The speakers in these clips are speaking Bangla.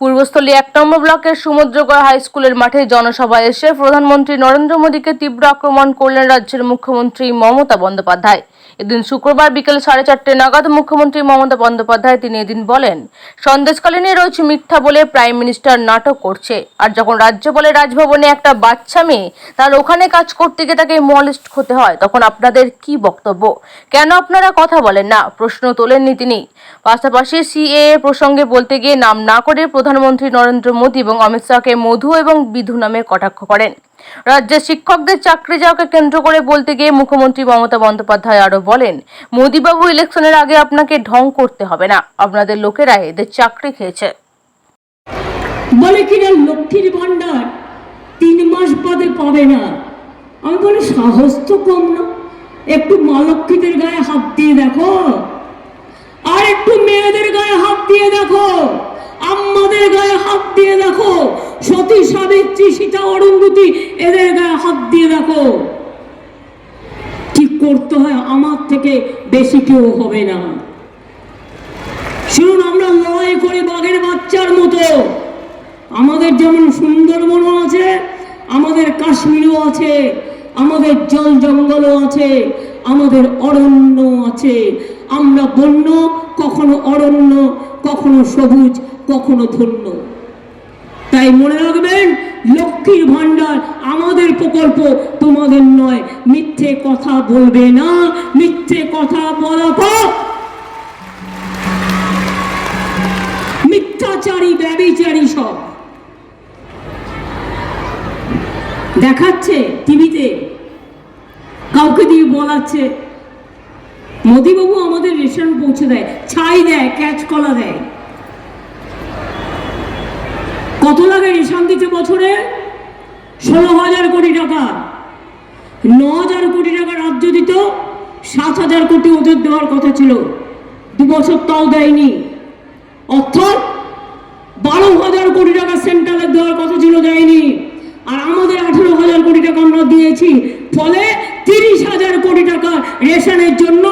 পূর্বস্থলী এক নম্বর ব্লকের সমুদ্রগড় হাই স্কুলের মাঠে জনসভায় এসে প্রধানমন্ত্রী নরেন্দ্র মোদীকে তীব্র আক্রমণ করলেন রাজ্যের মুখ্যমন্ত্রী মমতা বন্দ্যোপাধ্যায়। এদিন শুক্রবার বিকেল সাড়ে চারটে নাগাদ মুখ্যমন্ত্রী মমতা বন্দ্যোপাধ্যায় তিনি এদিন বলেন সন্দেশকালীনে রয়েছে মিথ্যা বলে প্রাইম মিনিস্টার নাটক করছে। আর যখন রাজ্য বলে রাজভবনে একটা বাচ্চা মেয়ে, তার ওখানে কাজ করতে গিয়ে তাকে মলিস্ট হতে হয়, তখন আপনাদের কি বক্তব্য? কেন আপনারা কথা বলেন না? প্রশ্ন তোলেননি তিনি। পাশাপাশি সিএ প্রসঙ্গে বলতে গিয়ে নাম না করে প্রধানমন্ত্রী নরেন্দ্র মোদী এবং অমিত শাহকে মধু এবং বিধু নামে কটাক্ষ করেন। রাজ্যের শিক্ষকদের চাকরি যাওয়াকে কেন্দ্র করে বলতে গিয়ে মুখ্যমন্ত্রী মমতা বন্দ্যোপাধ্যায় আরও বলেন, মোদীবাবু, ইলেকশনের আগে আপনাকে ঢং করতে হবে না। আপনাদের লোকেরা এদের চাকরি খেয়েছে। বলে কিনা লক্ষ্মীর ভান্ডার তিন মাস বাদে পাবে না। আমি বলি, সাহস তো কম না। একটু মা লক্ষ্মীদের গায়ে হাত দিয়ে দেখো। আর একটু মেয়েদের গায়ে হাত দিয়ে দেখো। আম্মাদের গায়ে হাত দিয়ে দেখো। সতী সাবিত্রী সীতা অরুন্ধতী, এদের গায়ে হাত দিয়ে দেখো। ঠিক করতে হয়, আমার থেকে বেশি কেউ হবে না। শুনুন, আমরা লড়াই করি বাঘের বাচ্চার মতো। আমাদের যেমন সুন্দরবনও আছে, আমাদের কাশ্মীরও আছে, আমাদের জল জঙ্গলও আছে, আমাদের অরণ্য আছে। আমরা বন্য, কখনো অরণ্য, কখনো সবুজ, কখনো ধন্য। তাই মনে রাখবেন লক্ষ্মীর ভান্ডার আমাদের প্রকল্প তোমাদের নয়। মিথ্যে কথা বলবে না। মিথ্যে কথা বলা পাপ। মিথ্যাচারী ব্যবিচারী সব। দেখাচ্ছে টিভিতে, কাউকে দিয়ে বলাচ্ছে। মোদিবাবু আমাদের রেশন পৌঁছে দেয়। ছাই দেয়, ক্যাচ কলা দেয়। কত লাগে রেশন দিতে বছরে? ষোলো হাজার কোটি টাকা। ন হাজার কোটি টাকা রাজ্য দিত, সাত হাজার কোটি ওদের দেওয়ার কথা ছিল। দু বছর তাও দেয়নি। অর্থাৎ বারো হাজার কোটি টাকা সেন্ট্রালের দেওয়ার কথা ছিল, দেয়নি। আর আমাদের আঠেরো হাজার কোটি টাকা আমরা দিয়েছি। ফলে তিরিশ হাজার কোটি টাকা রেশনের জন্য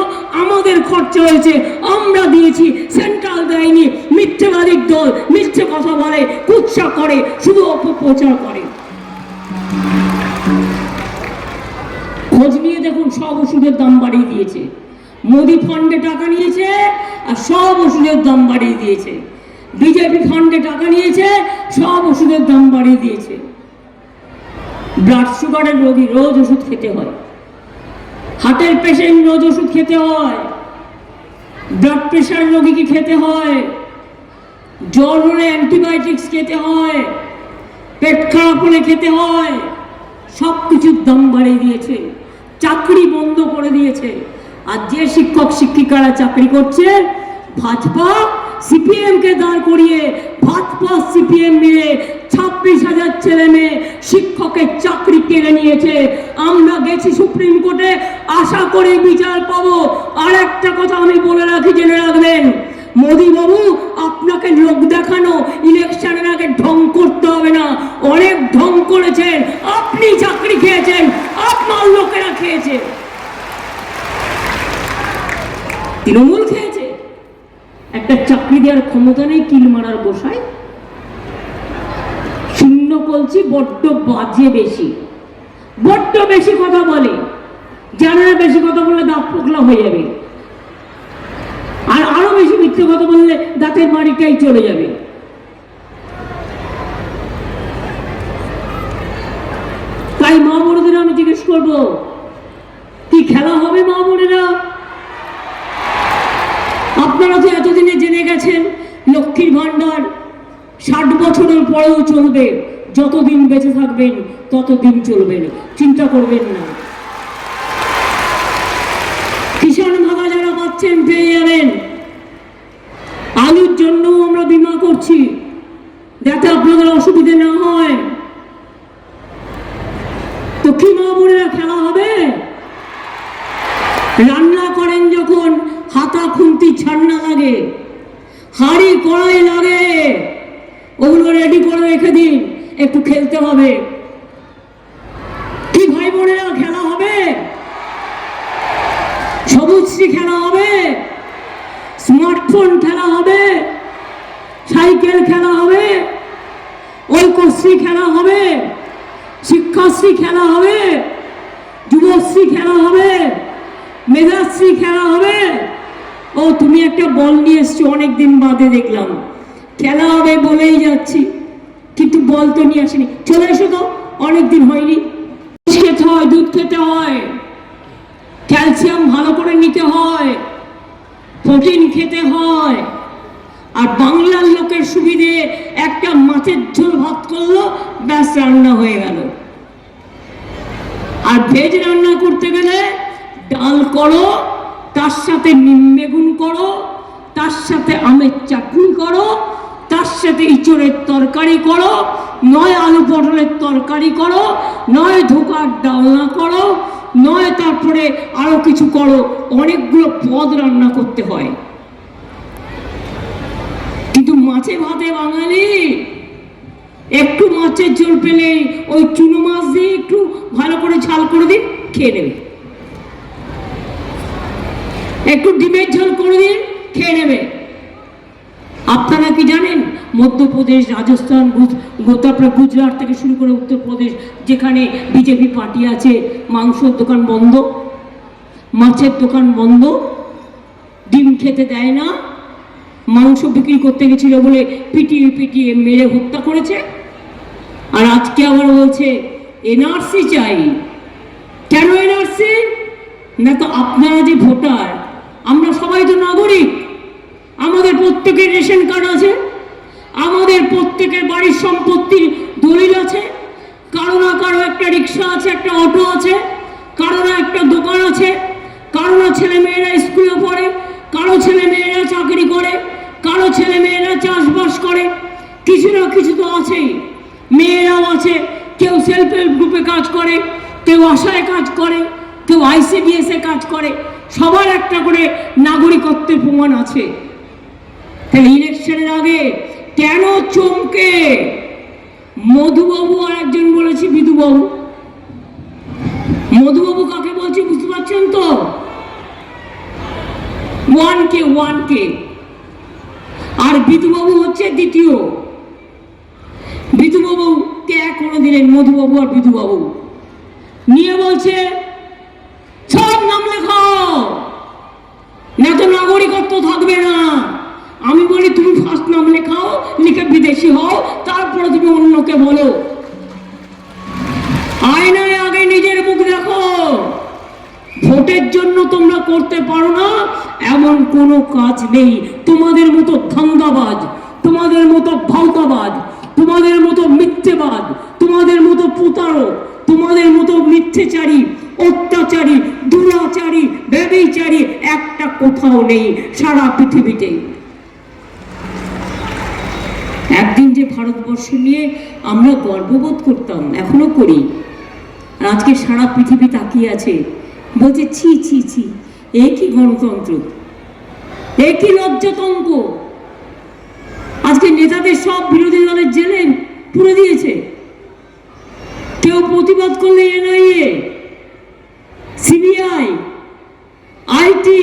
আমাদের খরচা হয়েছে। আমরা দিয়েছি সেন্ট্রাল দেয়নি। মিথ্যেবাদীর দল মিথ্যে কথা বলে, কুৎসা করে, শুধু অপপ্রচার করে। খোঁজ নিয়ে দেখুন, সব ওষুধের দাম বাড়িয়ে দিয়েছে। মোদি ফান্ডে টাকা নিয়েছে আর সব ওষুধের দাম বাড়িয়ে দিয়েছে। বিজেপি ফান্ডে টাকা নিয়েছে, সব ওষুধের দাম বাড়িয়ে দিয়েছে। ব্লাড সুগারের রোগী রোজ ওষুধ খেতে হয়। হার্টের পেশেন্ট রোজ ওষুধ খেতে হয়। ব্লাড প্রেশার রোগীকে খেতে হয়, জ্বর হলে অ্যান্টিবায়োটিক্স খেতে হয়, পেট খারাপ হলে খেতে হয় সব কিছুর দাম বাড়িয়ে দিয়েছে, চাকরি বন্ধ করে দিয়েছে। আর যে শিক্ষক শিক্ষিকারা চাকরি করছে, ভাজপা সিপিএম কে দাঁড় করিয়ে ভাতপা সিপিএম মিলে ছাব্বিশ হাজার ছেলে মেয়ে শিক্ষকের চাকরি কেড়ে নিয়েছে। আমরা গেছি সুপ্রিম কোর্টে, আশা করি বিচার পাবো। আর একটা কথা আমি বলে রাখি, জেনে রাখবেন মোদি বাবু আপনাকে লোক দেখানো ইলেকশনের আগে ঢং করতে হবে না অনেক ঢং করেছেন আপনি চাকরি খেয়েছেন আপনার লোকেরা খেয়েছে তৃণমূল খেয়েছে একটা চাকরি দেওয়ার ক্ষমতা নেই, কিল মারার বসায় শূন্য বলছি বড্ড বাজে বেশি। বড্ড বেশি কথা বলে। জানে বেশি কথা বললে দাঁত পোকলা হয়ে যাবে। আর আরও বেশি মিথ্যে কথা বললে দাঁতের বাড়িটাই চলে যাবে। তাই মা বড়দের আমি জিজ্ঞেস করব, কি খেলা হবে মা বোনেরা? আপনারা জেনে গেছেন লক্ষ্মীর ভান্ডার ষাট বছরের পরেও চলবে। যতদিন বেঁচে থাকবেন, ততদিন চলবে চিন্তা করবেন না। কিষাণ ভাগা যারা পাচ্ছেন, পেয়ে যাবেন। আলুর জন্য আমরা বিমা করছি। যাতে আপনাদের অসুবিধে না হয়। তো কি মা বোনেরা, খেলা হবে? রান্না করেন যখন, হাতা খুন্তি ছান্না লাগে। হাড়ি কড়াই লাগে। ওগুলো রেডি করে রেখে দিন, একটু খেলতে হবে। কি ভাই বোনেরা খেলা হবে? সবুজশ্রী খেলা হবে? স্মার্টফোন খেলা হবে? সাইকেল খেলা হবে? ঐক্যশ্রী খেলা হবে? শিক্ষাশ্রী খেলা হবে? যুবশ্রী খেলা হবে? মেধাশ্রী খেলা হবে? তুমি একটা বল নিয়ে এসছো অনেক দিন বাদে দেখলাম। খেলা হবে বলেই যাচ্ছি, কিন্তু বল তো নিয়ে আসেনি। চলে এসো তো অনেক দিন হয়নি খেতে হয়, দুধ খেতে হয়। ক্যালসিয়াম ভালো করে নিতে হয়। প্রোটিন খেতে হয়। আর বাংলার লোকের সুবিধে একটা মাছের ঝোল ভাত করল, ব্যাস রান্না হয়ে গেল। আর ভেজ রান্না করতে গেলে ডাল করো তার সাথে নিম বেগুন করো, তার সাথে আমের চাটনি করো, তার সাথে ইঁচড়ের তরকারি করো, নয় আলু পটলের তরকারি করো, নয় ধোকার ডালনা করো, নয় তারপরে আরও কিছু করো, অনেকগুলো পদ রান্না করতে হয়। কিন্তু মাছে ভাতে বাঙালি, একটু মাছের ঝোল পেলে ওই চুনো মাছ দিয়ে একটু ভালো করে ঝাল করে দিন খেয়ে নেবে। একটু ডিমের ঝোল করে দিন খেয়ে নেবে। আপনারা কি জানেন, মধ্যপ্রদেশ, রাজস্থান, গুজ- গুজরাট থেকে শুরু করে উত্তরপ্রদেশ, যেখানে বিজেপি পার্টি আছে, মাংসের দোকান বন্ধ, মাছের দোকান বন্ধ, ডিম খেতে দেয় না, মাংস বিক্রি করতে গেছিল বলে পিটিয়ে পিটিয়ে মেরে হত্যা করেছে। আর আজকে আবার বলছে, এনআরসি চাই। কেন এনআরসি? না তো আপনারা যে ভোটার আমরা সবাই তো নাগরিক। আমাদের প্রত্যেকের রেশন কার্ড আছে। আমাদের প্রত্যেকের বাড়ির সম্পত্তির দলিল আছে। কারও না কারও একটা রিক্সা আছে, একটা অটো আছে, কারও না একটা দোকান আছে। কারও না ছেলে মেয়েরা স্কুলে পড়ে, কারও ছেলে মেয়েরা চাকরি করে, কারও ছেলে মেয়েরা চাষবাস করে। কিছু না কিছু তো আছেই। মেয়েরাও আছে, কেউ সেলফ হেল্প গ্রুপে কাজ করে, কেউ আশায় কাজ করে, কেউ আইসিডিএস কাজ করে। সবার একটা করে নাগরিকত্বের প্রমাণ আছে। তাহলে ইলেকশনের আগে কেন চমকে মধুবাবু আর একজন বলেছি বিধুবাবু? মধুবাবু কাকে বলছি বুঝতে পারছেন তো? ওয়ান কে ওয়ান কে। আর বিধুবাবু হচ্ছে দ্বিতীয়। বিধুবাবু কে করে দিলেন মধুবাবু আর বিধুবাবু। নিয়ে বলছে সব নাম লেখাও না তো নাগরিকত্ব থাকবে না। আমি বলি, তুমি ফার্স্ট নাম লেখাও, লিখে বিদেশি হও, তারপরে তুমি অন্যকে বলো। আয়নায় আগে নিজের মুখ দেখো। ভোটের জন্য তোমরা করতে পারো না, এমন কোনো কাজ নেই। তোমাদের মতো ধান্দাবাজ, তোমাদের মতো ভাওতাবাজ তোমাদের মতো মিথ্যেবাদ তোমাদের মতো প্রতারক, তোমাদের মতো মিথ্যেচারী অত্যাচারী, দুরাচারী, ব্যবিচারী একটা কোথাও নেই সারা পৃথিবীতে। একদিন যে ভারতবর্ষ নিয়ে আমরা গর্ববোধ করতাম, এখনও করি। আজকে সারা পৃথিবী তাকিয়ে আছে। বলছে, ছি ছি ছি, এ কি গণতন্ত্র? এ কি লজ্জাতঙ্ক? আজকে নেতাদের সব বিরোধী দলের জেলে পুরে দিয়েছে। কেউ প্রতিবাদ করলে এনআইএ সিবিআই আইটি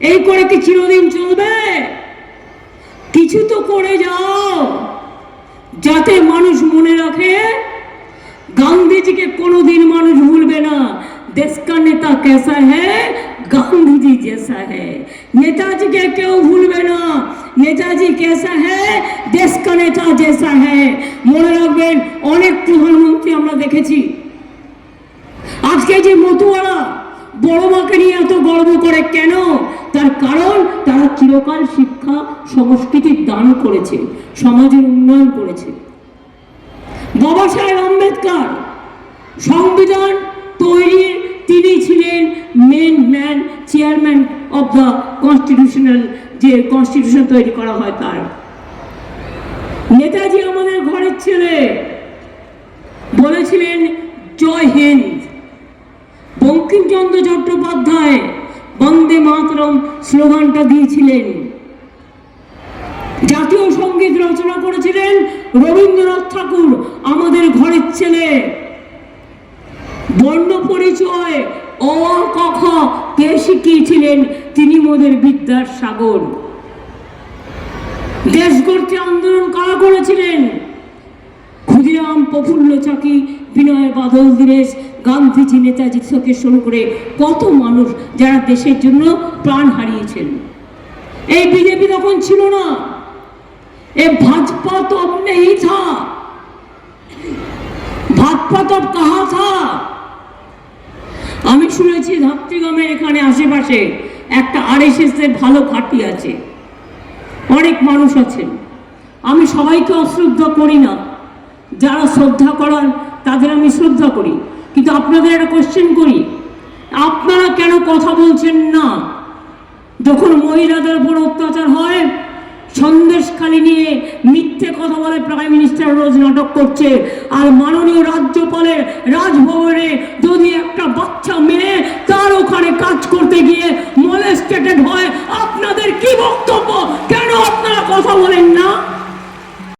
এই করে কি চিরদিন চলবে কিছু তো করে যাও যাতে মানুষ মনে রাখে গান্ধীজিকে কোনোদিন মানুষ ভুলবে না দেশ का নেতা कैसा है গান্ধীজি जैसा है নেতাজিকে কেউ ভুলবে না নেতাজি कैसा है দেশ का নেতা जैसा है মনে রাখবেন অনেক প্রধানমন্ত্রী আমরা দেখেছি আজকে যে মতুয়ারা বড় মাকে নিয়ে এত গর্ব করে, কেন? তার কারণ তারা চিরকাল শিক্ষা সংস্কৃতির দান করেছে, সমাজের উন্নয়ন করেছে। বাবা সাহেব আম্বেদকর সংবিধান তৈরির তিনি ছিলেন main man chairman of the constitutional যে কনস্টিটিউশন তৈরি করা হয় তার। নেতাজি আমাদের ঘরের ছেলে, বলেছিলেন, জয় হিন্দ। বঙ্কিমচন্দ্র চট্টোপাধ্যায় বন্দে মাতরম স্লোগানটা দিয়েছিলেন। জাতীয় সংগীত রচনা করেছিলেন রবীন্দ্রনাথ ঠাকুর, আমাদের ঘরের ছেলে। বর্ণ পরিচয় অ ক খ, কে শিখিয়েছিলেন তিনি মোদের বিদ্যার সাগর। দেশ গড়তে আন্দোলন কারা করেছিলেন? ক্ষুদিরাম, প্রফুল্ল চাকি, বিনয় বাদল, দীনেশ গান্ধীজি, নেতাজি থেকে শুরু করে কত মানুষ যারা দেশের জন্য প্রাণ হারিয়েছেন। এই বিজেপি তখন ছিল না। এ ভাজপা তো নেই থা ভাজপা তো কাহা থা আমি শুনেছি ধাত্রীগমের এখানে আশেপাশে একটা আর এস এস এর ভালো ঘাটি আছে। অনেক মানুষ আছেন। আমি সবাইকে অশ্রদ্ধা করি না। যারা শ্রদ্ধা করান তাদের আমি শ্রদ্ধা করি। কিন্তু আপনাদের একটা কোশ্চেন করি। আপনারা কেন কথা বলছেন না? যখন মহিলাদের উপর অত্যাচার হয়, সন্দেশখালি নিয়ে মিথ্যে কথা বলে প্রাইম মিনিস্টার রোজ নাটক করছে, আর মাননীয় রাজ্যপালের রাজভবনে যদি একটা বাচ্চা মেয়ে তার ওখানে কাজ করতে গিয়ে মলেস্টেটেড হয়, আপনাদের কি বক্তব্য? কেন আপনারা কথা বলেন না?